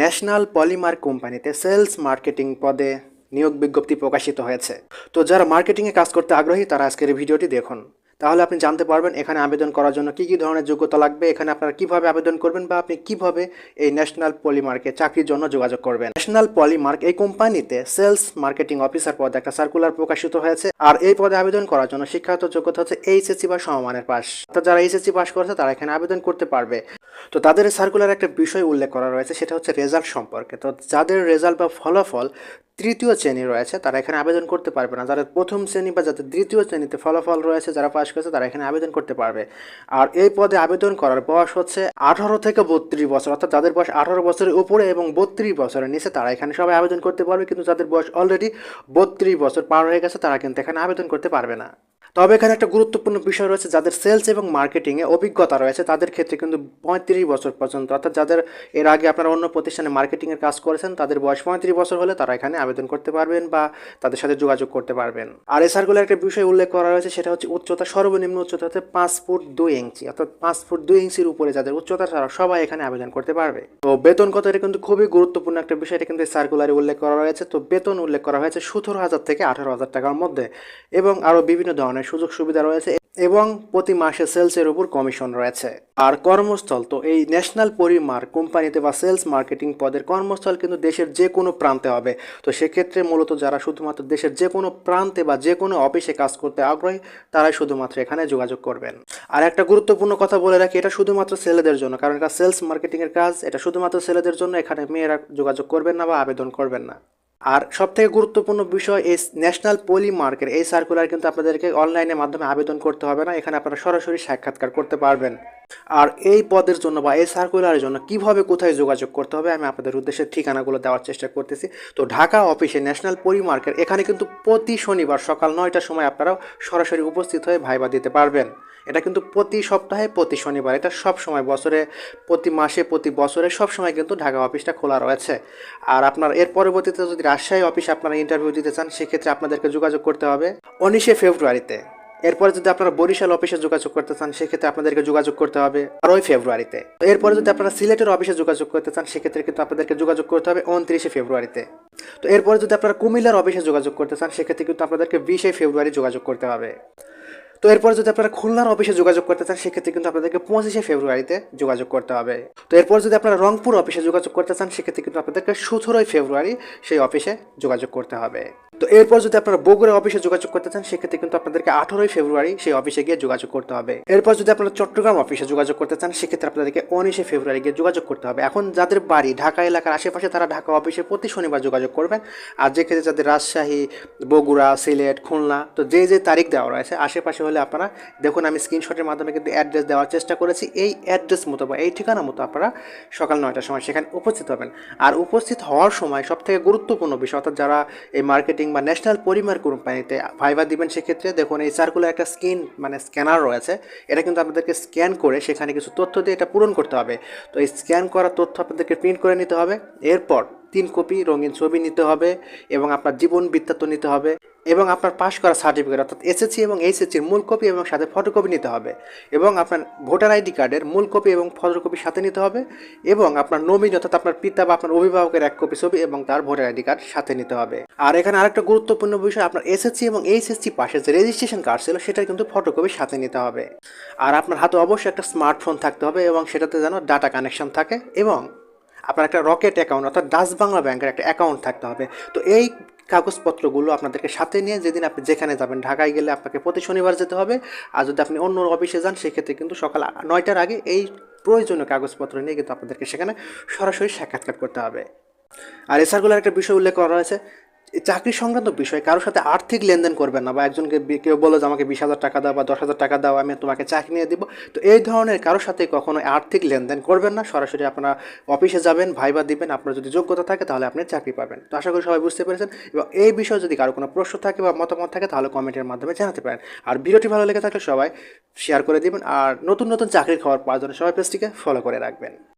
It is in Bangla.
ন্যাশনাল পলিমার কোম্পানিতে সেলস মার্কেটিং পদে নিয়োগ বিজ্ঞপ্তি প্রকাশিত হয়েছে। তো যারা মার্কেটিংয়ে কাজ করতে আগ্রহী, তারা আজকের ভিডিওটি দেখুন। তাহলে আপনি জানতে পারবেন এখানে আবেদন করার জন্য কী কী ধরনের যোগ্যতা লাগবে, এখানে আপনারা কীভাবে আবেদন করবেন বা আপনি কীভাবে এই ন্যাশনাল পলিমার্কে চাকরির জন্য যোগাযোগ করবেন। ন্যাশনাল পলিমার্ক এই কোম্পানিতে সেলস মার্কেটিং অফিসার পদে একটা সার্কুলার প্রকাশিত হয়েছে আর এই পদে আবেদন করার জন্য শিক্ষাগত যোগ্যতা হচ্ছে এইচএসসি বা সমমানের পাস অর্থাৎ যারা এইচএসসি পাস করেছে তারা এখানে আবেদন করতে পারবে। তো তাদের সার্কুলার একটা বিষয় উল্লেখ করা রয়েছে, সেটা হচ্ছে রেজাল্ট সম্পর্কে। তো যাদের রেজাল্ট বা ফলাফল তৃতীয় শ্রেণি রয়েছে, তারা এখানে আবেদন করতে পারবে না। যাদের প্রথম শ্রেণি বা যাদের দ্বিতীয় শ্রেণীতে ফলাফল রয়েছে, যারা পাশ করেছে, তারা এখানে আবেদন করতে পারবে। আর এই পদে আবেদন করার বয়স হচ্ছে আঠারো থেকে বত্রিশ বছর, অর্থাৎ যাদের বয়স আঠারো বছরের উপরে এবং বত্রিশ বছরের নিচে, তারা এখানে সবাই আবেদন করতে পারবে। কিন্তু যাদের বয়স অলরেডি বত্রিশ বছর পার হয়ে গেছে, তারা কিন্তু এখানে আবেদন করতে পারবে না। তবে এখানে একটা গুরুত্বপূর্ণ বিষয় রয়েছে, যাদের সেলস এবং মার্কেটিংয়ে অভিজ্ঞতা রয়েছে, তাদের ক্ষেত্রে কিন্তু পঁয়ত্রিশ বছর পর্যন্ত, অর্থাৎ যাদের এর আগে আপনারা অন্য প্রতিষ্ঠানে মার্কেটিংয়ের কাজ করেছেন, তাদের বয়স পঁয়ত্রিশ বছর হলে তারা এখানে আবেদন করতে পারবেন বা তাদের সাথে যোগাযোগ করতে পারবেন। আর এই সার্কুলার একটা বিষয় উল্লেখ করা রয়েছে, সেটা হচ্ছে উচ্চতা, সর্বনিম্ন উচ্চতা হচ্ছে পাঁচ ফুট দুই ইঞ্চি, অর্থাৎ পাঁচ ফুট দুই ইঞ্চির উপরে যাদের উচ্চতা, তারা সবাই এখানে আবেদন করতে পারবে। তো বেতন কত, এটা কিন্তু খুবই গুরুত্বপূর্ণ একটা বিষয়, এটা কিন্তু সার্কুলারে উল্লেখ করা রয়েছে। তো বেতন উল্লেখ করা হয়েছে সতেরো হাজার থেকে আঠারো হাজার টাকার মধ্যে এবং আরও বিভিন্ন ধরনের সুযোগ সুবিধা রয়েছে এবং প্রতি মাসে সেলসের উপর কমিশন রয়েছে। আর কর্মস্থল তো এই ন্যাশনাল পরিমার কোম্পানিতে বা সেলস মার্কেটিং পদের কর্মস্থল কিন্তু দেশের যে কোনো প্রান্তে হবে। তো সেক্ষেত্রে মূলত যারা শুধুমাত্র দেশের যে কোনো প্রান্তে বা যে কোনো অফিসে কাজ করতে আগ্রহী, তারাই শুধুমাত্র এখানে যোগাযোগ করবেন। আর একটা গুরুত্বপূর্ণ কথা বলে রাখি, এটা শুধুমাত্র ছেলেদের জন্য, কারণ এটা সেলস মার্কেটিংয়ের কাজ, এটা শুধুমাত্র ছেলেদের জন্য এখানে মেয়েরা যোগাযোগ করবেন না বা আবেদন করবেন না। আর সবথেকে গুরুত্বপূর্ণ বিষয় এই ন্যাশনাল পলি মার্কের এই সার্কুলার কিন্তু আপনাদেরকে অনলাইনের মাধ্যমে আবেদন করতে হবে না, এখানে আপনারা সরাসরি সাক্ষাৎকার করতে পারবেন। আর এই পদের জন্য বা এই সার্কুলারের জন্য কীভাবে কোথায় যোগাযোগ করতে হবে, আমি আপনাদের উদ্দেশ্যে ঠিকানাগুলো দেওয়ার চেষ্টা করতেছি। তো ঢাকা অফিসে ন্যাশনাল পরি মার্কেট এখানে কিন্তু প্রতি শনিবার সকাল নয়টার সময় আপনারা সরাসরি উপস্থিত হয়ে ভাইবা দিতে পারবেন। এটা কিন্তু প্রতি সপ্তাহে, প্রতি শনিবার, এটা সব সময়, বছরে, প্রতি মাসে, প্রতি বছরে সব সময় কিন্তু ঢাকা অফিসটা খোলা রয়েছে। আর আপনার এর পরবর্তীতে যদি রাজশাহী অফিসে আপনারা ইন্টারভিউ দিতে চান, সেক্ষেত্রে আপনাদেরকে যোগাযোগ করতে হবে উনিশে ফেব্রুয়ারিতে। এরপরে যদি আপনারা বরিশাল অফিসে যোগাযোগ করতে চান সেক্ষেত্রে আপনাদেরকে যোগাযোগ করতে হবে আরোই ফেব্রুয়ারিতে এরপরে যদি আপনারা সিলেটের অফিসে যোগাযোগ করতে চান সেক্ষেত্রে কিন্তু আপনাদেরকে যোগাযোগ করতে হবে উনত্রিশে ফেব্রুয়ারিতে তো এরপরে যদি আপনারা কুমিল্লার অফিসে যোগাযোগ করতে চান সেক্ষেত্রে কিন্তু আপনাদেরকে বিশে ফেব্রুয়ারি যোগাযোগ করতে হবে তো এরপর যদি আপনারা খুলনার অফিসে যোগাযোগ করতে চান সেক্ষেত্রে কিন্তু আপনাদেরকে পঁচিশে ফেব্রুয়ারিতে যোগাযোগ করতে হবে তো এরপর যদি আপনারা রংপুর অফিসে যোগাযোগ করতে চান সেক্ষেত্রে কিন্তু আপনাদেরকে সতেরোই ফেব্রুয়ারি সেই অফিসে যোগাযোগ করতে হবে তো এরপর যদি আপনারা বগুড়া অফিসে যোগাযোগ করতে চান, সেক্ষেত্রে কিন্তু আপনাদেরকে আঠারোই ফেব্রুয়ারি সেই অফিসে গিয়ে যোগাযোগ করতে হবে। এরপর যদি আপনারা চট্টগ্রাম অফিসে যোগাযোগ করতে চান, সেক্ষেত্রে আপনাদেরকে উনিশে ফেব্রুয়ারি গিয়ে যোগাযোগ করতে হবে। এখন যাদের বাড়ি ঢাকা এলাকার আশেপাশে, তারা ঢাকা অফিসে প্রতি শনিবার যোগাযোগ করবেন। আর যে ক্ষেত্রে যাদের রাজশাহী, বগুড়া, সিলেট, খুলনা, তো যে যে তারিখ দেওয়া রয়েছে, আশেপাশে হলে আপনারা দেখুন, আমি স্ক্রিনশটের মাধ্যমে কিন্তু অ্যাড্রেস দেওয়ার চেষ্টা করেছি। এই অ্যাড্রেস মতো বা এই ঠিকানা মতো আপনারা সকাল নয়টার সময় সেখানে উপস্থিত হবেন। আর উপস্থিত হওয়ার সময় সবথেকে গুরুত্বপূর্ণ বিষয়, অর্থাৎ যারা এই মার্কেটিং বা ন্যাশনাল পরিমার কোম্পানিতে ভাইবা দিবেন সেক্ষেত্রে দেখুন এই সার্কুলার একটা স্ক্রিন মানে স্ক্যানার রয়েছে। এটা কিন্তু আপনাদেরকে স্ক্যান করে সেখানে কিছু তথ্য দিয়ে এটা পূরণ করতে হবে। তো এই স্ক্যান করা তথ্য আপনাদেরকে প্রিন্ট করে নিতে হবে। এরপর তিন কপি রঙিন ছবি নিতে হবে এবং আপনার জীবন বৃত্তান্ত নিতে হবে এবং আপনার পাশ করা সার্টিফিকেট অর্থাৎ এসএসসি এবং এইচএসসির মূল কপি এবং সাথে ফটোকপি নিতে হবে এবং আপনার ভোটার আইডি কার্ডের মূল কপি এবং ফটোকপি সাথে নিতে হবে এবং আপনার নমিনি অর্থাৎ আপনার পিতা বা আপনার অভিভাবকের এক কপি ছবি এবং তার ভোটার আইডি কার্ড সাথে নিতে হবে। আর এখানে আরেকটা গুরুত্বপূর্ণ বিষয়, আপনার এসএসসি এবং এইচএসসি পাশে যে রেজিস্ট্রেশন কার্ড ছিল সেটা কিন্তু ফটোকপি সাথে নিতে হবে। আর আপনার হাতে অবশ্যই একটা স্মার্টফোন থাকতে হবে এবং সেটাতে যেন ডাটা কানেকশন থাকে এবং আপনার একটা রকেট অ্যাকাউন্ট, অর্থাৎ ডাচ বাংলা ব্যাংকের একটা অ্যাকাউন্ট থাকতে হবে। তো এই কাগজপত্রগুলো আপনাদেরকে সাথে নিয়ে যেদিন আপনি যেখানে যাবেন, ঢাকায় গেলে আপনাকে প্রতি শনিবার যেতে হবে। আর যদি আপনি অন্য অফিসে যান, সেক্ষেত্রে কিন্তু সকাল নয়টার আগে এই প্রয়োজনীয় কাগজপত্র নিয়ে কিন্তু আপনাদেরকে সেখানে সরাসরি সাক্ষাৎকার করতে হবে। আর এছাড়াগুলো একটা বিষয় উল্লেখ করা হয়েছে চাকরি সংক্রান্ত বিষয় কারোর সাথে আর্থিক লেনদেন করবেন না বা একজনকে কেউ বলো যে আমাকে বিশ হাজার টাকা দাও বা দশ হাজার টাকা দাও, আমি তোমাকে চাকরি নিয়ে দিব। তো এই ধরনের কারোর সাথে কখনো আর্থিক লেনদেন করবেন না। সরাসরি আপনারা অফিসে যাবেন, ভাইবা দিবেন, আপনার যদি যোগ্যতা থাকে তাহলে আপনি চাকরি পাবেন। তো আশা করি সবাই বুঝতে পেরেছেন। এবং এই বিষয়ে যদি কারও কোনো প্রশ্ন থাকে বা মতামত থাকে তাহলে কমেন্টের মাধ্যমে জানাতে পারেন। আর ভিডিওটি ভালো লেগে থাকলে সবাই শেয়ার করে দিবেন। আর নতুন নতুন চাকরির খবর পাওয়ার জন্য সবাই পেজটিকে ফলো করে রাখবেন।